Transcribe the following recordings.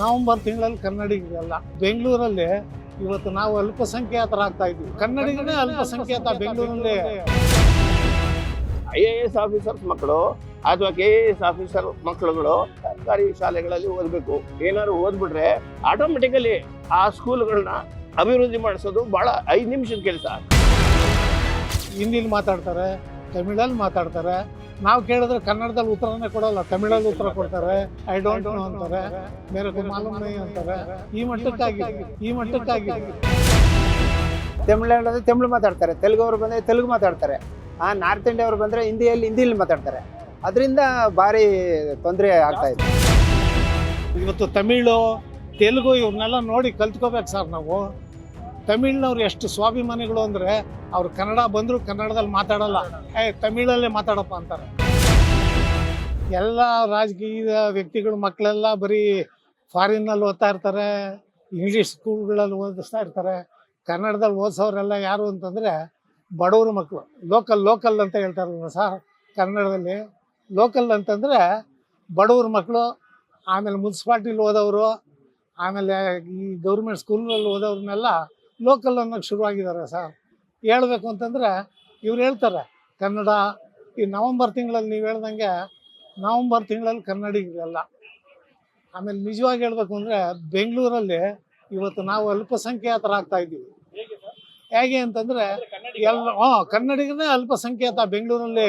November ತಿಂಗಳಲ್ಲಿ ಕನ್ನಡಿಗರಲ್ಲ ಬೆಂಗಳೂರಲ್ಲಿ ಇವತ್ತು ನಾವು ಅಲ್ಪಸಂಖ್ಯಾತರಾಗ್ತಾ ಇದ್ದೀವಿ ಕನ್ನಡಿಗನೇ ಅಲ್ಪಸಂಖ್ಯಾತ ಬೆಂಗಳೂರಲ್ಲಿ. ಐ ಎ ಎಸ್ ಆಫೀಸರ್ಸ್ ಮಕ್ಕಳು ಅಥವಾ ಕೆ ಎ ಎಸ್ ಆಫೀಸರ್ ಮಕ್ಕಳುಗಳು ಸರ್ಕಾರಿ ಶಾಲೆಗಳಲ್ಲಿ ಓದಬೇಕು. ಏನಾದ್ರು ಓದ್ಬಿಟ್ರೆ ಆಟೋಮೆಟಿಕಲಿ ಆ ಸ್ಕೂಲ್ಗಳನ್ನ ಅಭಿವೃದ್ಧಿ ಮಾಡಿಸೋದು ಬಹಳ ಐದು ನಿಮಿಷದ ಕೆಲಸ. ಹಿಂದಿಲಿ ಮಾತಾಡ್ತಾರೆ ತಮಿಳಲ್ಲಿ ಮಾತಾಡ್ತಾರೆ ನಾವು ಕೇಳಿದ್ರೆ ಕನ್ನಡದಲ್ಲಿ ಉತ್ತರನೇ ಕೊಡಲ್ಲ, ತಮಿಳಲ್ಲಿ ಉತ್ತರ ಕೊಡ್ತಾರೆ ಐ ಡೋಂಟ್ ನೋ ಅಂತಾರೆ ಬೇರೆ ಮಾಲೂಮ್ ನೈ ಅಂತಾರೆ. ಈ ಮಟ್ಟಕ್ಕಾಗಿ ಈ ಮಟ್ಟಕ್ಕಾಗಿ. ತಮಿಳ್ನಾಡಲ್ಲಿ ತಮಿಳು ಮಾತಾಡ್ತಾರೆ ತೆಲುಗು ಅವರು ಬಂದರೆ ತೆಲುಗು ಮಾತಾಡ್ತಾರೆ, ಆ ನಾರ್ತ್ ಇಂಡಿಯಾ ಬಂದ್ರೆ ಬಂದರೆ ಹಿಂದಿಯಲ್ಲಿ ಹಿಂದಿಯಲ್ಲಿ ಮಾತಾಡ್ತಾರೆ. ಅದರಿಂದ ಭಾರಿ ತೊಂದರೆ ಆಗ್ತಾ ಇದೆ. ಇವತ್ತು ತಮಿಳು, ತೆಲುಗು ಇವ್ರನ್ನೆಲ್ಲ ನೋಡಿ ಕಲ್ತ್ಕೋಬೇಕು ಸರ್ ನಾವು. ತಮಿಳ್ನವ್ರು ಎಷ್ಟು ಸ್ವಾಭಿಮಾನಿಗಳು ಅಂದರೆ ಅವ್ರು ಕನ್ನಡ ಬಂದರೂ ಕನ್ನಡದಲ್ಲಿ ಮಾತಾಡಲ್ಲ. ಏ, ತಮಿಳಲ್ಲೇ ಮಾತಾಡಪ್ಪ ಅಂತಾರೆ. ಎಲ್ಲ ರಾಜಕೀಯ ವ್ಯಕ್ತಿಗಳು ಮಕ್ಕಳೆಲ್ಲ ಬರೀ ಫಾರಿನ್ನಲ್ಲಿ ಓದ್ತಾ ಇರ್ತಾರೆ ಇಂಗ್ಲೀಷ್ ಸ್ಕೂಲ್ಗಳಲ್ಲಿ ಓದಿಸ್ತಾ ಇರ್ತಾರೆ, ಕನ್ನಡದಲ್ಲಿ ಓದಿಸೋರೆಲ್ಲ ಯಾರು ಅಂತಂದರೆ ಬಡವ್ರ ಮಕ್ಕಳು ಲೋಕಲ್ ಲೋಕಲ್ ಅಂತ ಹೇಳ್ತಾರಲ್ಲ ಸರ್ ಕನ್ನಡದಲ್ಲಿ. ಲೋಕಲ್ ಅಂತಂದರೆ ಬಡವ್ರ ಮಕ್ಕಳು ಆಮೇಲೆ ಮುನ್ಸಿಪಾಲ್ಟಿಲಿ ಓದೋರು ಆಮೇಲೆ ಈ ಗೌರ್ಮೆಂಟ್ ಸ್ಕೂಲ್ನಲ್ಲಿ ಓದೋರ್ನೆಲ್ಲ ಲೋಕಲ್ ಅನ್ನೋಕ್ಕೆ ಶುರುವಾಗಿದ್ದಾರೆ ಸರ್. ಹೇಳಬೇಕು ಅಂತಂದರೆ ಇವ್ರು ಹೇಳ್ತಾರೆ, ಕನ್ನಡ ಈ ನವಂಬರ್ ತಿಂಗಳಲ್ಲಿ ನೀವು ಹೇಳ್ದಂಗೆ ನವಂಬರ್ ತಿಂಗಳಲ್ಲಿ ಕನ್ನಡಿಗರಲ್ಲ. ಆಮೇಲೆ ನಿಜವಾಗಿ ಹೇಳಬೇಕು ಅಂದರೆ ಬೆಂಗಳೂರಲ್ಲಿ ಇವತ್ತು ನಾವು ಅಲ್ಪಸಂಖ್ಯಾತರಾಗ್ತಾ ಇದ್ದೀವಿ. ಹೇಗೆ ಅಂತಂದರೆ ಎಲ್ಲ, ಹಾಂ, ಕನ್ನಡಿಗರೇ ಅಲ್ಪಸಂಖ್ಯಾತ ಬೆಂಗಳೂರಲ್ಲಿ.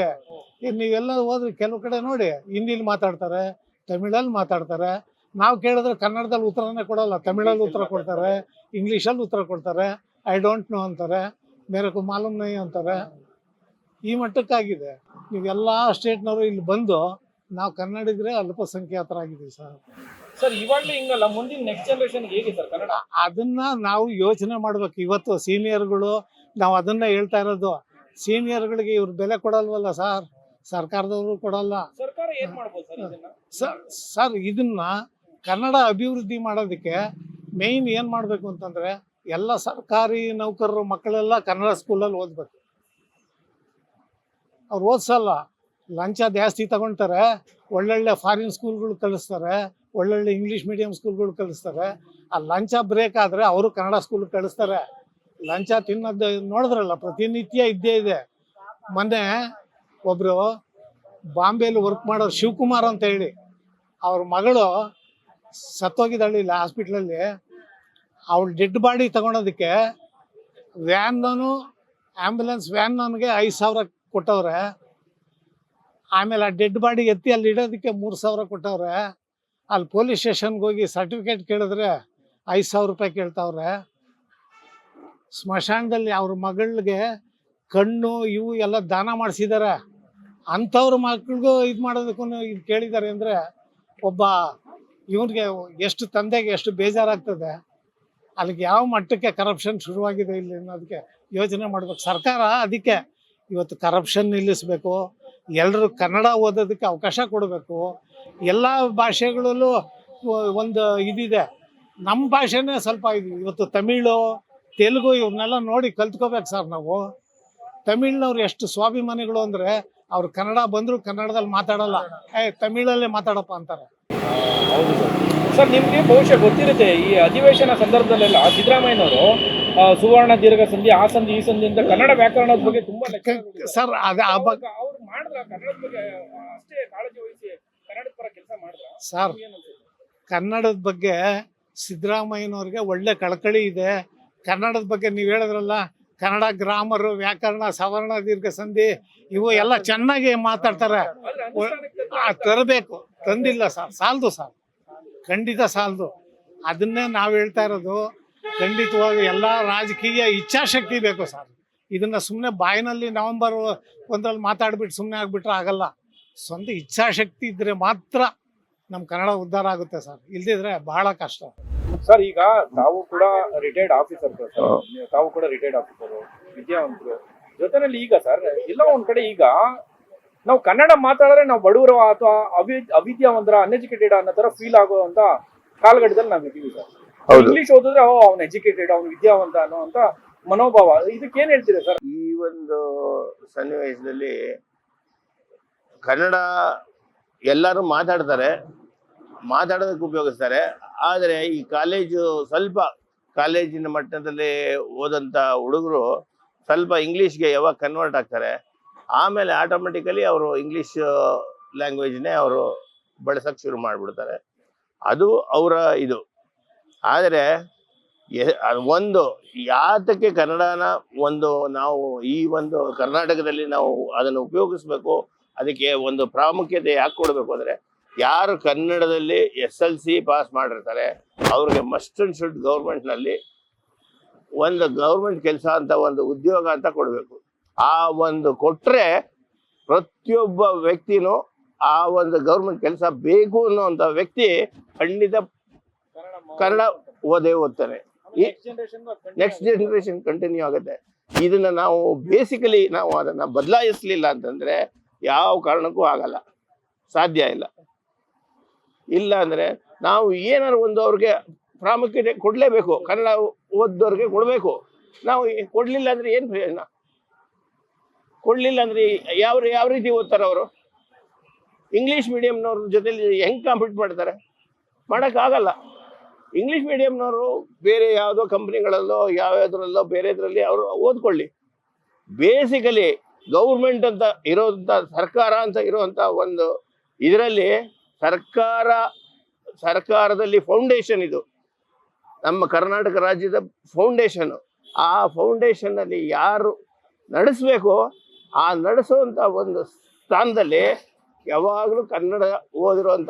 ನೀವೆಲ್ಲ ಹೋದ್ರೆ ಕೆಲವು ಕಡೆ ನೋಡಿ ಹಿಂದಿಲಿ ಮಾತಾಡ್ತಾರೆ, ತಮಿಳಲ್ಲಿ ಮಾತಾಡ್ತಾರೆ ನಾವು ಕೇಳಿದ್ರೆ ಕನ್ನಡದಲ್ಲಿ ಉತ್ತರನೇ ಕೊಡಲ್ಲ ತಮಿಳಲ್ಲಿ ಉತ್ತರ ಕೊಡ್ತಾರೆ ಇಂಗ್ಲೀಷಲ್ಲಿ ಉತ್ತರ ಕೊಡ್ತಾರೆ ಐ ಡೋಂಟ್ ನೋ ಅಂತಾರೆ ಬೇರೆ ಮಾಲೂಮ್ ನೈ ಅಂತಾರೆ. ಈ ಮಟ್ಟಕ್ಕಾಗಿದೆ. ನೀವೆಲ್ಲ ಸ್ಟೇಟ್ನವರು ಇಲ್ಲಿ ಬಂದು ನಾವು ಕನ್ನಡಿಗರೇ ಅಲ್ಪಸಂಖ್ಯಾತರಾಗಿದ್ದೀವಿ ಸರ್. ಸರ್ ಇವಾಗಲೇ ಹಿಂಗಲ್ಲ ಮುಂದಿನ ನೆಕ್ಸ್ಟ್ ಜನರೇಷನ್ ಹೇಗೆ ಸರ್ ಕನ್ನಡ? ಅದನ್ನ ನಾವು ಯೋಚನೆ ಮಾಡ್ಬೇಕು. ಇವತ್ತು ಸೀನಿಯರ್ಗಳು ನಾವು ಅದನ್ನ ಹೇಳ್ತಾ ಇರೋದು. ಸೀನಿಯರ್ಗಳಿಗೆ ಇವ್ರು ಬೆಲೆ ಕೊಡಲ್ವಲ್ಲ ಸರ್? ಸರ್ಕಾರದವರು ಕೊಡಲ್ಲ. ಸರ್ಕಾರ ಏನ್ ಮಾಡ್ಬೋದು ಸರ್ ಇದನ್ನ? ಸರ್ ಸರ್ ಇದನ್ನ ಕನ್ನಡ ಅಭಿವೃದ್ಧಿ ಮಾಡೋದಕ್ಕೆ ಮೇಯ್ನ್ ಏನು ಮಾಡಬೇಕು ಅಂತಂದರೆ ಎಲ್ಲ ಸರ್ಕಾರಿ ನೌಕರರು ಮಕ್ಕಳೆಲ್ಲ ಕನ್ನಡ ಸ್ಕೂಲಲ್ಲಿ ಓದಬೇಕು. ಅವ್ರು ಓದಿಸಲ್ಲ. ಲಂಚ ಜಾಸ್ತಿ ತಗೊಳ್ತಾರೆ ಒಳ್ಳೊಳ್ಳೆ ಫಾರಿನ್ ಸ್ಕೂಲ್ಗಳು ಕಳಿಸ್ತಾರೆ. ಒಳ್ಳೊಳ್ಳೆ ಇಂಗ್ಲೀಷ್ ಮೀಡಿಯಂ ಸ್ಕೂಲ್ಗಳು ಕಳಿಸ್ತಾರೆ. ಆ ಲಂಚ ಬ್ರೇಕ್ ಆದರೆ ಅವರು ಕನ್ನಡ ಸ್ಕೂಲ್ ಕಳಿಸ್ತಾರೆ. ಲಂಚ ತಿನ್ನೋದು ನೋಡಿದ್ರಲ್ಲ, ಪ್ರತಿನಿತ್ಯ ಇದ್ದೇ ಇದೆ. ಮೊನ್ನೆ ಒಬ್ಬರು ಬಾಂಬೆಲಿ ವರ್ಕ್ ಮಾಡೋರು ಶಿವಕುಮಾರ್ ಅಂತ ಹೇಳಿ, ಅವ್ರ ಮಗಳು ಸತ್ತೋಗಿದ್ದಾಳೆ ಇಲ್ಲಿ ಹಾಸ್ಪಿಟ್ಲಲ್ಲಿ ಅವಳು ಡೆಡ್ ಬಾಡಿ ತಗೊಳೋದಕ್ಕೆ ವ್ಯಾನ್ನೂ ಆ್ಯಂಬುಲೆನ್ಸ್ ವ್ಯಾನ್ ನನಗೆ ಐದು ಸಾವಿರ ಕೊಟ್ಟವ್ರೆ. ಆಮೇಲೆ ಆ ಡೆಡ್ ಬಾಡಿ ಎತ್ತಿ ಅಲ್ಲಿ ಇಡೋದಕ್ಕೆ ಮೂರು ಸಾವಿರ ಕೊಟ್ಟವ್ರೆ. ಅಲ್ಲಿ ಪೊಲೀಸ್ ಸ್ಟೇಷನ್ಗೆ ಹೋಗಿ ಸರ್ಟಿಫಿಕೇಟ್ ಕೇಳಿದ್ರೆ ಐದು ಸಾವಿರ ರೂಪಾಯಿ ಕೇಳ್ತಾವ್ರೆ. ಸ್ಮಶಾನದಲ್ಲಿ ಅವ್ರ ಮಗಳಿಗೆ ಕಣ್ಣು, ಇವು ಎಲ್ಲ ದಾನ ಮಾಡಿಸಿದ್ದಾರೆ ಅಂಥವ್ರ ಮಕ್ಳಿಗೂ ಇದು ಮಾಡೋದಕ್ಕೂ ಇದು ಕೇಳಿದ್ದಾರೆ ಅಂದರೆ ಒಬ್ಬ ಇವನಿಗೆ ಎಷ್ಟು ತಂದೆಗೆ ಎಷ್ಟು ಬೇಜಾರಾಗ್ತದೆ, ಅಲ್ಲಿಗೆ ಯಾವ ಮಟ್ಟಕ್ಕೆ ಕರಪ್ಷನ್ ಶುರುವಾಗಿದೆ ಇಲ್ಲಿ ಅನ್ನೋದಕ್ಕೆ ಯೋಚನೆ ಮಾಡ್ಬೇಕು. ಸರ್ಕಾರ ಅದಕ್ಕೆ ಇವತ್ತು ಕರಪ್ಷನ್ ನಿಲ್ಲಿಸಬೇಕು ಎಲ್ಲರೂ ಕನ್ನಡ ಓದೋದಕ್ಕೆ ಅವಕಾಶ ಕೊಡಬೇಕು. ಎಲ್ಲ ಭಾಷೆಗಳಲ್ಲೂ ಒಂದು ಇದಿದೆ. ನಮ್ಮ ಭಾಷೆನೇ ಸ್ವಲ್ಪ ಇದು, ಇವತ್ತು ತಮಿಳು, ತೆಲುಗು ಇವನ್ನೆಲ್ಲ ನೋಡಿ ಕಲ್ತ್ಕೋಬೇಕು ಸರ್ ನಾವು. ತಮಿಳ್ನವ್ರು ಎಷ್ಟು ಸ್ವಾಭಿಮಾನಿಗಳು ಅಂದರೆ ಅವ್ರು ಕನ್ನಡ ಬಂದರೂ ಕನ್ನಡದಲ್ಲಿ ಮಾತಾಡಲ್ಲ. ಏ, ತಮಿಳಲ್ಲೇ ಮಾತಾಡಪ್ಪ ಅಂತಾರೆ. ಹೌದು. ಸರ್ ಸರ್ ನಿಮ್ಗೆ ಬಹುಶಃ ಗೊತ್ತಿರುತ್ತೆ ಈ ಅಧಿವೇಶನ ಸಂದರ್ಭದಲ್ಲೆಲ್ಲ ಸಿದ್ದರಾಮಯ್ಯನವರು ಸುವರ್ಣ ದೀರ್ಘ ಸಂಧಿ ಆ ಸಂಧಿ ಈ ಸಂಧಿ ಅಂತ ಕನ್ನಡ ವ್ಯಾಕರಣದ ಬಗ್ಗೆ ತುಂಬಾ ಲೆಕ್ಕ ಸರ್ ಅದು ಆ ಬಗ್ಗೆ ಅವ್ರು ಮಾಡಿದ್ರ ಕನ್ನಡದ ಬಗ್ಗೆ ಅಷ್ಟೇ ಕಾಳಜಿ ವಹಿಸಿ ಕನ್ನಡದ ಪರ ಕೆಲಸ ಮಾಡಿದ್ರ? ಸರ್ ಕನ್ನಡದ ಬಗ್ಗೆ ಸಿದ್ದರಾಮಯ್ಯನವ್ರಿಗೆ ಒಳ್ಳೆ ಕಳಕಳಿ ಇದೆ. ಕನ್ನಡದ ಬಗ್ಗೆ ನೀವು ಹೇಳಿದ್ರಲ್ಲ ಕನ್ನಡ ಗ್ರಾಮರು, ವ್ಯಾಕರಣ, ಸವರ್ಣ, ದೀರ್ಘ ಸಂಧಿ, ಇವು ಎಲ್ಲ ಚೆನ್ನಾಗಿ ಮಾತಾಡ್ತಾರೆ. ತರಬೇಕು. ತಂದಿಲ್ಲ ಸರ್. ಸಾಲದು ಸರ್. ಖಂಡಿತ ಸಾಲದು. ಅದನ್ನೇ ನಾವು ಹೇಳ್ತಾ ಇರೋದು. ಖಂಡಿತವಾಗಿ ಎಲ್ಲ ರಾಜಕೀಯ ಇಚ್ಛಾಶಕ್ತಿ ಬೇಕು ಸರ್. ಇದನ್ನ ಸುಮ್ಮನೆ ಬಾಯಿನಲ್ಲಿ ನವೆಂಬರ್ ಒಂದರಲ್ಲಿ ಮಾತಾಡ್ಬಿಟ್ಟು ಸುಮ್ಮನೆ ಆಗಿಬಿಟ್ರೆ ಆಗಲ್ಲ. ಸ್ವಂತ ಇಚ್ಛಾಶಕ್ತಿ ಇದ್ದರೆ ಮಾತ್ರ ನಮ್ಮ ಕನ್ನಡ ಉದ್ಧಾರ ಆಗುತ್ತೆ ಸರ್. ಇಲ್ದಿದ್ರೆ ಬಹಳ ಕಷ್ಟ. ಸರ್ ಈಗ ತಾವು ಕೂಡ ರಿಟೈರ್ಡ್ ಆಫೀಸರ್ ಸರ್ ತಾವು ಕೂಡ ರಿಟೈರ್ಡ್ ಆಫೀಸರ್ ವಿದ್ಯಾವಂತರು. ಜೊತೆನಲ್ಲಿ ಈಗ ಸರ್ ಎಲ್ಲ ಒಂದ್ ಕಡೆ ಈಗ ನಾವು ಕನ್ನಡ ಮಾತಾಡಿದ್ರೆ ನಾವು ಬಡವರ ಅಥವಾ ಅವಿ ಅವಿದ್ಯಾವಂತರ ಅನ್ಎಜುಕೇಟೆಡ್ ಅನ್ನೋ ತರ ಫೀಲ್ ಆಗುವಂತ ಕಾಲಘಟ್ಟದಲ್ಲಿ ನಾವು ಇದೀವಿ ಸರ್ ಇಂಗ್ಲಿಷ್ ಓದಿದ್ರೆ ಓ ಅವ್ನು ಎಜುಕೇಟೆಡ್ ಅವ್ನು ವಿದ್ಯಾವಂತ ಅನ್ನೋ ಅಂತ ಮನೋಭಾವ. ಇದಕ್ಕೆ ಏನ್ ಹೇಳ್ತೀರಾ ಸರ್ ಈ ಒಂದು ಸನ್ನಿವೇಶದಲ್ಲಿ ಕನ್ನಡ ಎಲ್ಲರೂ ಮಾತಾಡ್ತಾರೆ. ಮಾತಾಡೋದಕ್ಕೆ ಉಪಯೋಗಿಸ್ತಾರೆ. ಆದರೆ ಈ ಕಾಲೇಜು ಸ್ವಲ್ಪ ಕಾಲೇಜಿನ ಮಟ್ಟದಲ್ಲಿ ಓದಂಥ ಹುಡುಗರು ಸ್ವಲ್ಪ ಇಂಗ್ಲೀಷ್ಗೆ ಯಾವಾಗ ಕನ್ವರ್ಟ್ ಆಗ್ತಾರೆ. ಆಮೇಲೆ ಆಟೋಮೆಟಿಕಲಿ ಅವರು ಇಂಗ್ಲೀಷ್ ಲ್ಯಾಂಗ್ವೇಜ್ನೇ ಅವರು ಬಳಸಕ್ಕೆ ಶುರು ಮಾಡಿಬಿಡ್ತಾರೆ. ಅದು ಅವರ ಇದು. ಆದರೆ ಒಂದು ಯಾತಕ್ಕೆ ಕನ್ನಡನ ಒಂದು ನಾವು ಈ ಒಂದು ಕರ್ನಾಟಕದಲ್ಲಿ ನಾವು ಅದನ್ನು ಉಪಯೋಗಿಸ್ಬೇಕು, ಅದಕ್ಕೆ ಒಂದು ಪ್ರಾಮುಖ್ಯತೆ ಯಾಕೆ ಕೊಡಬೇಕು ಅಂದರೆ ಯಾರು ಕನ್ನಡದಲ್ಲಿ ಎಸ್ ಎಲ್ ಸಿ ಪಾಸ್ ಮಾಡಿರ್ತಾರೆ, ಅವ್ರಿಗೆ ಮಸ್ಟ್ ಅಂಡ್ ಶುಡ್ ಗೌರ್ಮೆಂಟ್ನಲ್ಲಿ ಒಂದು ಗೌರ್ಮೆಂಟ್ ಕೆಲಸ ಅಂತ, ಒಂದು ಉದ್ಯೋಗ ಅಂತ ಕೊಡಬೇಕು. ಆ ಒಂದು ಕೊಟ್ಟರೆ ಪ್ರತಿಯೊಬ್ಬ ವ್ಯಕ್ತಿನೂ ಆ ಒಂದು ಗೌರ್ಮೆಂಟ್ ಕೆಲಸ ಬೇಕು ಅನ್ನೋಂಥ ವ್ಯಕ್ತಿ ಖಂಡಿತ ಕನ್ನಡ ಓದೇ ಓದ್ತಾನೆ. ನೆಕ್ಸ್ಟ್ ಜನರೇಷನ್ ಕಂಟಿನ್ಯೂ ಆಗುತ್ತೆ. ಇದನ್ನ ನಾವು ಬೇಸಿಕಲಿ ನಾವು ಅದನ್ನ ಬದಲಾಯಿಸಲಿಲ್ಲ ಅಂತಂದ್ರೆ ಯಾವ ಕಾರಣಕ್ಕೂ ಆಗಲ್ಲ. ಸಾಧ್ಯ ಇಲ್ಲ. ಇಲ್ಲ ಅಂದ್ರೆ ನಾವು ಏನಾರು ಒಂದು ಅವ್ರಿಗೆ ಪ್ರಾಮುಖ್ಯತೆ ಕೊಡ್ಲೇಬೇಕು, ಕನ್ನಡ ಓದೋರ್ಗೆ ಕೊಡಬೇಕು. ನಾವು ಕೊಡಲಿಲ್ಲ ಅಂದ್ರೆ ಏನ್ ಪ್ರಯೋಜನ ಕೊಡಲಿಲ್ಲ ಅಂದ್ರೆ ಯಾವ ಯಾವ ರೀತಿ ಓದ್ತಾರೆ ಅವರು? ಇಂಗ್ಲಿಷ್ ಮೀಡಿಯಮ್ನವ್ರ ಜೊತೆಲಿ ಹೆಂಗ್ ಕಾಂಪೀಟ್ ಮಾಡ್ತಾರೆ? ಮಾಡೋಕ್ಕಾಗಲ್ಲ. ಇಂಗ್ಲಿಷ್ ಮೀಡಿಯಂನವರು ಬೇರೆ ಯಾವುದೋ ಕಂಪ್ನಿಗಳಲ್ಲೋ ಯಾವ್ಯಾವ್ದ್ರಲ್ಲೋ, ಬೇರೆದ್ರಲ್ಲಿ ಅವರು ಓದ್ಕೊಳ್ಳಿ. ಬೇಸಿಕಲಿ ಗೌರ್ಮೆಂಟ್ ಅಂತ ಇರೋಂಥ ಸರ್ಕಾರ ಅಂತ ಇರೋಂಥ ಒಂದು ಇದರಲ್ಲಿ ಸರ್ಕಾರ, ಸರ್ಕಾರದಲ್ಲಿ ಫೌಂಡೇಶನ್ ಇದು. ನಮ್ಮ ಕರ್ನಾಟಕ ರಾಜ್ಯದ ಫೌಂಡೇಶನ್ ಆ ಫೌಂಡೇಶನ್ ಅಲ್ಲಿ ಯಾರು ನಡೆಸಬೇಕು ಆ ನಡೆಸುವಂತ ಒಂದು ಸ್ಥಾನದಲ್ಲಿ ಯಾವಾಗಲೂ ಕನ್ನಡ ಓದಿರುವಂಥ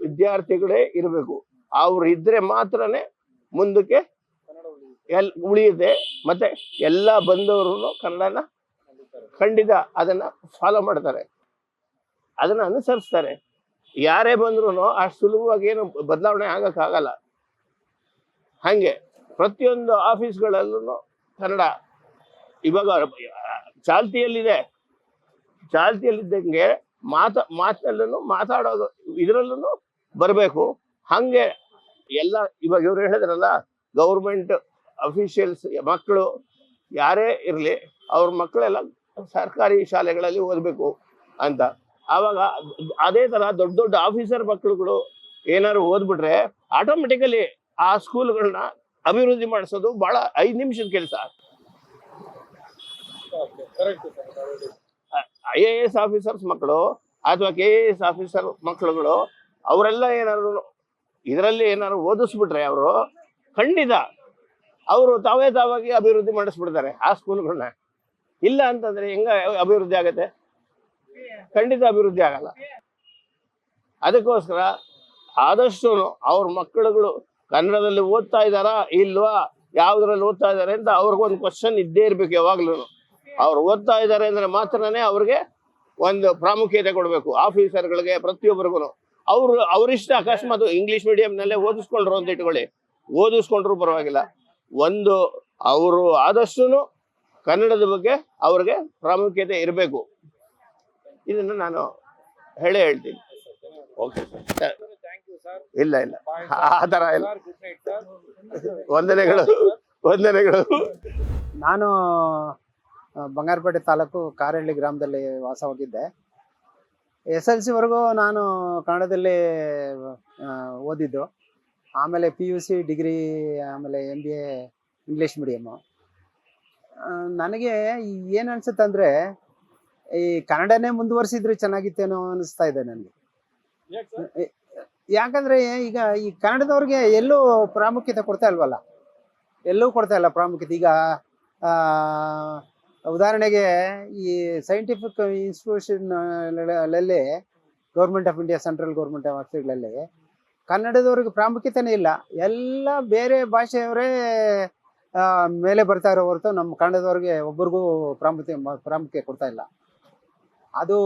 ವಿದ್ಯಾರ್ಥಿಗಳೇ ಇರಬೇಕು. ಅವ್ರು ಇದ್ರೆ ಮಾತ್ರನೇ ಮುಂದಕ್ಕೆ ಎಲ್ ಉಳಿಯುತ್ತೆ. ಮತ್ತೆ ಎಲ್ಲ ಬಂದವರು ಕನ್ನಡನ ಖಂಡಿತ ಅದನ್ನ ಫಾಲೋ ಮಾಡ್ತಾರೆ. ಅದನ್ನ ಅನುಸರಿಸ್ತಾರೆ. ಯಾರೇ ಬಂದ್ರೂ ಅಷ್ಟು ಸುಲಭವಾಗಿ ಏನು ಬದಲಾವಣೆ ಆಗಕ್ಕಾಗಲ್ಲ ಹಾಗೆ ಪ್ರತಿಯೊಂದು ಆಫೀಸ್ಗಳಲ್ಲೂ ಕನ್ನಡ ಇವಾಗ ಚಾಲ್ತಿಯಲ್ಲಿದೆ. ಚಾಲ್ತಿಯಲ್ಲಿದ್ದಂಗೆ ಮಾತ ಮಾತಿನಲ್ಲೂ ಮಾತಾಡೋದು ಇದರಲ್ಲೂ ಬರಬೇಕು. ಹಾಗೆ ಎಲ್ಲ, ಇವಾಗ ಇವ್ರು ಹೇಳಿದ್ರಲ್ಲ, ಗೌರ್ಮೆಂಟ್ ಅಫಿಷಿಯಲ್ಸ್ ಮಕ್ಕಳು ಯಾರೇ ಇರಲಿ, ಅವ್ರ ಮಕ್ಕಳೆಲ್ಲ ಸರ್ಕಾರಿ ಶಾಲೆಗಳಲ್ಲಿ ಓದಬೇಕು ಅಂತ. ಆವಾಗ ಅದೇ ತರ ದೊಡ್ಡ ದೊಡ್ಡ ಆಫೀಸರ್ ಮಕ್ಕಳುಗಳು ಏನಾರು ಓದ್ಬಿಟ್ರೆ ಆಟೋಮೆಟಿಕಲಿ ಆ ಸ್ಕೂಲ್ಗಳನ್ನ ಅಭಿವೃದ್ಧಿ ಮಾಡಿಸೋದು ಬಹಳ ಐದು ನಿಮಿಷದ ಕೆಲಸ. ಐ ಎ ಎಸ್ ಆಫೀಸರ್ಸ್ ಮಕ್ಕಳು ಅಥವಾ ಕೆ ಎ ಎಸ್ ಆಫೀಸರ್ ಮಕ್ಕಳುಗಳು ಅವರೆಲ್ಲ ಏನಾದ್ರು ಇದರಲ್ಲಿ ಏನಾದ್ರು ಓದಿಸ್ಬಿಟ್ರೆ ಅವರು ಖಂಡಿತ ಅವರು ತಾವೇ ತಾವಾಗಿ ಅಭಿವೃದ್ಧಿ ಮಾಡಿಸ್ಬಿಡ್ತಾರೆ ಆ ಸ್ಕೂಲ್ಗಳನ್ನ ಇಲ್ಲ ಅಂತಂದ್ರೆ ಹೆಂಗ ಅಭಿವೃದ್ಧಿ ಆಗತ್ತೆ? ಖಂಡಿತ ಅಭಿವೃದ್ಧಿ ಆಗಲ್ಲ. ಅದಕ್ಕೋಸ್ಕರ ಆದಷ್ಟು ಅವ್ರ ಮಕ್ಕಳುಗಳು ಕನ್ನಡದಲ್ಲಿ ಓದ್ತಾ ಇದ್ದಾರಾ ಇಲ್ವಾ, ಯಾವ್ದ್ರಲ್ಲಿ ಓದ್ತಾ ಇದ್ದಾರೆ ಅಂತ ಅವ್ರಿಗೊಂದು ಕ್ವಶನ್ ಇದ್ದೇ ಇರ್ಬೇಕು ಯಾವಾಗ್ಲೂ ಅವ್ರು ಓದ್ತಾ ಇದ್ದಾರೆ ಅಂದ್ರೆ ಮಾತ್ರನೇ ಅವ್ರಿಗೆ ಒಂದು ಪ್ರಾಮುಖ್ಯತೆ ಕೊಡಬೇಕು. ಆಫೀಸರ್ಗಳಿಗೆ ಪ್ರತಿಯೊಬ್ಬರಿಗೂ ಅವ್ರು, ಅವರಿಷ್ಟ ಅಕಸ್ಮಾತ್ ಇಂಗ್ಲಿಷ್ ಮೀಡಿಯಂನಲ್ಲೇ ಓದಿಸ್ಕೊಂಡ್ರು ಅಂತ ಇಟ್ಕೊಳ್ಳಿ. ಓದಿಸ್ಕೊಂಡ್ರು ಪರವಾಗಿಲ್ಲ. ಒಂದು, ಅವರು ಆದಷ್ಟು ಕನ್ನಡದ ಬಗ್ಗೆ ಅವ್ರಿಗೆ ಪ್ರಾಮುಖ್ಯತೆ ಇರಬೇಕು. ಇದನ್ನ ನಾನು ಹೇಳೇ ಹೇಳ್ತೀನಿ. Okay sir thank you sir. ಇಲ್ಲ ಇಲ್ಲ. ಆ ಥರ ಇಲ್ಲ. ವಂದನೆಗಳು. ವಂದನೆಗಳು. ನಾನು ಬಂಗಾರಪೇಟೆ ತಾಲೂಕು ಕಾರಹಳ್ಳಿ ಗ್ರಾಮದಲ್ಲಿ ವಾಸವಾಗಿದ್ದೆ. ಎಸ್ ಎಲ್ ಸಿವರೆಗೂ ನಾನು ಕನ್ನಡದಲ್ಲಿ ಓದಿದ್ದು. ಆಮೇಲೆ ಪಿ ಯು ಸಿ ಡಿಗ್ರಿ ಆಮೇಲೆ M B A English medium. ನನಗೆ ಏನು ಅನ್ಸುತ್ತೆ ಅಂದರೆ ಈ ಕನ್ನಡನೇ ಮುಂದುವರಿಸಿದ್ರೆ ಚೆನ್ನಾಗಿತ್ತೇನೋ ಅನಿಸ್ತಾ ಇದೆ ನನಗೆ. ಯಾಕೆ ಯಾಕಂದ್ರೆ ಈಗ ಈ ಕನ್ನಡದವ್ರಿಗೆ ಎಲ್ಲೂ ಪ್ರಾಮುಖ್ಯತೆ ಕೊಡ್ತಾ ಇಲ್ವಲ್ಲ? ಎಲ್ಲೂ ಕೊಡ್ತಾ ಇಲ್ಲ ಪ್ರಾಮುಖ್ಯತೆ. ಈಗ ಉದಾಹರಣೆಗೆ ಈ scientific ಇನ್ಸ್ಟಿಟ್ಯೂಷನ್ಗಳಲ್ಲಿ government of India central government ಆಫೀಸ್ಗಳಲ್ಲಿ ಕನ್ನಡದವ್ರಿಗೆ ಪ್ರಾಮುಖ್ಯತೆನೇ ಇಲ್ಲ. ಎಲ್ಲ ಬೇರೆ ಭಾಷೆಯವರೇ ಮೇಲೆ ಬರ್ತಾ ಇರೋ ಹೊರತು ನಮ್ಮ ಕನ್ನಡದವ್ರಿಗೆ ಒಬ್ಬರಿಗೂ ಪ್ರಾಮುಖ್ಯ ಪ್ರಾಮುಖ್ಯ ಕೊಡ್ತಾ ಇಲ್ಲ. ಅದು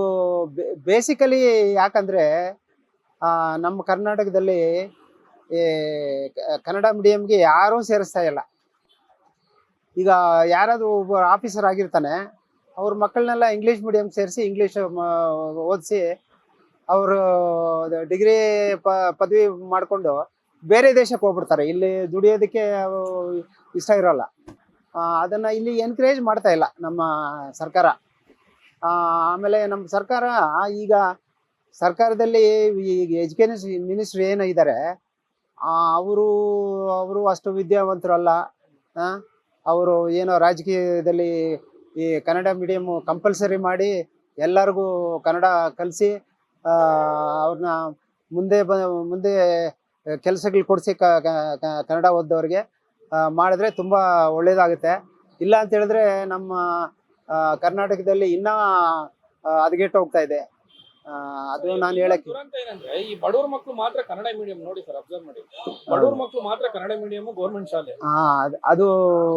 ಬೇಸಿಕಲಿ ಯಾಕಂದರೆ ನಮ್ಮ ಕರ್ನಾಟಕದಲ್ಲಿ ಕನ್ನಡ ಮೀಡಿಯಮ್ಗೆ ಯಾರೂ ಸೇರಿಸ್ತಾ ಇಲ್ಲ. ಈಗ ಯಾರಾದರೂ ಒಬ್ಬ ಆಫೀಸರ್ ಆಗಿರ್ತಾನೆ, ಅವ್ರ ಮಕ್ಕಳನ್ನೆಲ್ಲ ಇಂಗ್ಲೀಷ್ ಮೀಡಿಯಂ ಸೇರಿಸಿ ಇಂಗ್ಲೀಷ್ ಓದಿಸಿ ಅವರು ಡಿಗ್ರಿ ಪ, ಪದವಿ ಮಾಡಿಕೊಂಡು ಬೇರೆ ದೇಶಕ್ಕೆ ಹೋಗ್ಬಿಡ್ತಾರೆ. ಇಲ್ಲಿ ದುಡಿಯೋದಕ್ಕೆ ಇಷ್ಟ ಇರೋಲ್ಲ. ಅದನ್ನು ಇಲ್ಲಿ ಎನ್ಕರೇಜ್ ಮಾಡ್ತಾ ಇಲ್ಲ ನಮ್ಮ ಸರ್ಕಾರ. ಆಮೇಲೆ ನಮ್ಮ ಸರ್ಕಾರ ಈಗ ಸರ್ಕಾರದಲ್ಲಿ ಈಗ ಎಜುಕೇಶನ್ ಮಿನಿಸ್ಟ್ರಿ ಏನಿದ್ದಾರೆ ಅವರು ಅವರು ಅಷ್ಟು ವಿದ್ಯಾವಂತರಲ್ಲ ಅವರು ಏನೋ ರಾಜಕೀಯದಲ್ಲಿ ಈ ಕನ್ನಡ ಮೀಡಿಯಮ್ ಕಂಪಲ್ಸರಿ ಮಾಡಿ ಎಲ್ಲರಿಗೂ ಕನ್ನಡ ಕಲಿಸಿ ಅವ್ರನ್ನ ಮುಂದೆ ಬ, ಮುಂದೆ ಕೆಲಸಗಳು ಕೊಡಿಸಿ ಕನ್ನಡ ಓದ್ದವ್ರಿಗೆ ಮಾಡಿದ್ರೆ ತುಂಬ ಒಳ್ಳೆಯದಾಗುತ್ತೆ ಇಲ್ಲ ಅಂತ ಹೇಳಿದ್ರೆ ನಮ್ಮ ಕರ್ನಾಟಕದಲ್ಲಿ ಇನ್ನ ಅದಗೆಟ್ಟು ಹೋಗ್ತಾ ಇದೆ. ಆ, ಅದು ನಾನು ಹೇಳಕ್ಕೆ ದುರಂತ ಏನಂದ್ರೆ ಈ ಬಡವ್ರ ಮಕ್ಕಳು ಮಾತ್ರ ಕನ್ನಡ ಮೀಡಿಯಂ ನೋಡಿ ಸರ್ ಅಬ್ಸರ್ವ್ ಮಾಡಿ. ಬಡವ್ರ ಮಕ್ಕಳು ಮಾತ್ರ ಕನ್ನಡ ಮೀಡಿಯಂ ಗೌರ್ಮೆಂಟ್ ಶಾಲೆ. ಆ, ಅದು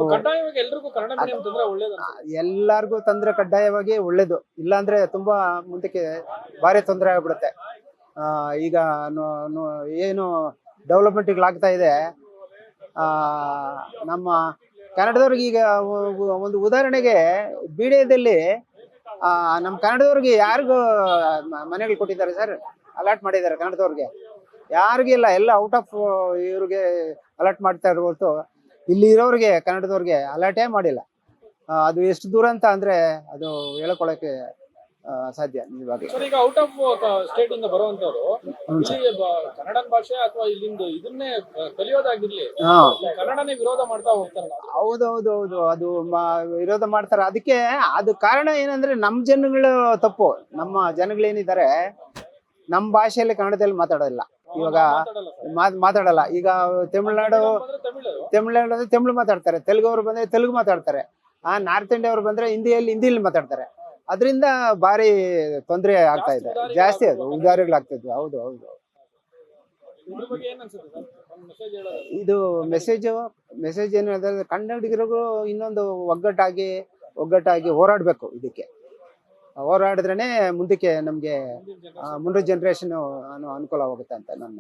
ಕಡ್ಡಾಯವಾಗಿ ಎಲ್ರಿಗೂ ಕನ್ನಡ ಮೀಡಿಯಂ ತಂದ್ರೆ ಒಳ್ಳೇದು ಎಲ್ಲಾರ್ಗೂ ತಂದ್ರೆ ಕಡ್ಡಾಯವಾಗಿ ಒಳ್ಳೇದು. ಇಲ್ಲಾಂದ್ರೆ ತುಂಬಾ ಮುಂದಕ್ಕೆ ಭಾರಿ ತೊಂದರೆ ಆಗ್ಬಿಡುತ್ತೆ. ಈಗ ಏನು ಡೆವಲಪ್ಮೆಂಟ್ ಏನು ಡೆವಲಪ್ಮೆಂಟ್ಗಳಾಗ್ತಾ ಇದೆ. ಆ, ನಮ್ಮ ಕನ್ನಡದವ್ರಿಗೆ ಈಗ ಒಂದು ಉದಾಹರಣೆಗೆ ಬಿಡಿಯದಲ್ಲಿ ನಮ್ಮ ಕನ್ನಡದವ್ರಿಗೆ ಯಾರಿಗೂ ಮನೆಗಳು ಕೊಟ್ಟಿದ್ದಾರೆ ಸರ್ ಅಲಾಟ್ ಮಾಡಿದ್ದಾರೆ ಕನ್ನಡದವ್ರಿಗೆ. ಯಾರಿಗಿಲ್ಲ ಎಲ್ಲ ಔಟ್ ಆಫ್ ಇವ್ರಿಗೆ ಅಲರ್ಟ್ ಮಾಡ್ತಾ ಇರ್ಬೋದು ಇಲ್ಲಿ ಇರೋರಿಗೆ, ಕನ್ನಡದವ್ರಿಗೆ ಅಲಾಟೇ ಮಾಡಿಲ್ಲ. ಅದು ಎಷ್ಟು ದೂರ ಅಂತ ಅಂದರೆ, ಅದು ಹೇಳ್ಕೊಳಕ್ಕೆ ಸಾಧ್ಯ ನಿಜವಾಗ್ಲೂ. ಸರ್ ಈಗ ಔಟ್ ಆಫ್ ಸ್ಟೇಟ್ ಇಂದ ಬರುವಂತವ್ರು ಹ್ಮ್. ಇಲ್ಲಿ ಬ- ಕನ್ನಡ ಭಾಷೆ ಅಥವಾ ಇಲ್ಲಿಂದ ಇದನ್ನೇ ಕಲಿಯೋದಾಗಿರ್ಲಿ ಹಾ. ಕನ್ನಡನೇ ವಿರೋಧ ಮಾಡ್ತಾ ಹೋಗ್ತಾರಲ್ಲ. ಹೌದು ಹೌದು ಹೌದು ಅದು ಮ- ವಿರೋಧ ಮಾಡ್ತಾರೆ. ಅದಕ್ಕೆ ಅದು ಕಾರಣ ಏನಂದ್ರೆ ನಮ್ಮ ಜನಗಳು ತಪ್ಪು. ನಮ್ಮ ಜನಗಳೇನಿದ್ದಾರೆ ನಮ್ಮ ಭಾಷೆಯಲ್ಲಿ ಕನ್ನಡದಲ್ಲಿ ಮಾತಾಡೋದಿಲ್ಲ. ಇವಾಗ ಮಾತಾಡಲ್ಲ ಸರ್. ಮಾತ್ ಮಾತಾಡಲ್ಲ. ಈಗ ತಮಿಳ್ನಾಡು ಬಂದ್ರೆ ತಮಿಳ್ನಾಡು ಅಂದ್ರೆ ತಮಿಳು ಮಾತಾಡ್ತಾರೆ. ತೆಲುಗು ಅವ್ರು ಬಂದ್ರೆ ತೆಲುಗು ಮಾತಾಡ್ತಾರೆ. ಆ ನಾರ್ತ್ ಇಂಡಿಯಾ ಅವ್ರು ಬಂದ್ರೆ ಹಿಂದಿಯಲ್ಲಿ ಹಿಂದಿಯಲ್ಲಿ ಮಾತಾಡ್ತಾರೆ. ಅದರಿಂದ ಭಾರಿ ತೊಂದರೆ ಆಗ್ತಾ ಇದೆ. ಜಾಸ್ತಿ ಅದು ಉದಾರಿಗಳಾಗ್ತಿದ್ವು ಹೌದು ಹೌದು. ಇದು ಮೆಸೇಜ್ ಮೆಸೇಜು ಏನು ಹೇಳಿದ್ರೆ ಕನ್ನಡಿಗರಿಗೂ ಇನ್ನೊಂದು ಒಗ್ಗಟ್ಟಾಗಿ ಒಗ್ಗಟ್ಟಾಗಿ ಹೋರಾಡಬೇಕು ಇದಕ್ಕೆ. ಹೋರಾಡಿದ್ರೇ ಮುಂದಕ್ಕೆ ನಮಗೆ ಮುಂದಿನ ಜನ್ರೇಷನ್ ಅನುಕೂಲವಾಗುತ್ತೆ ಅಂತ ನನ್ನ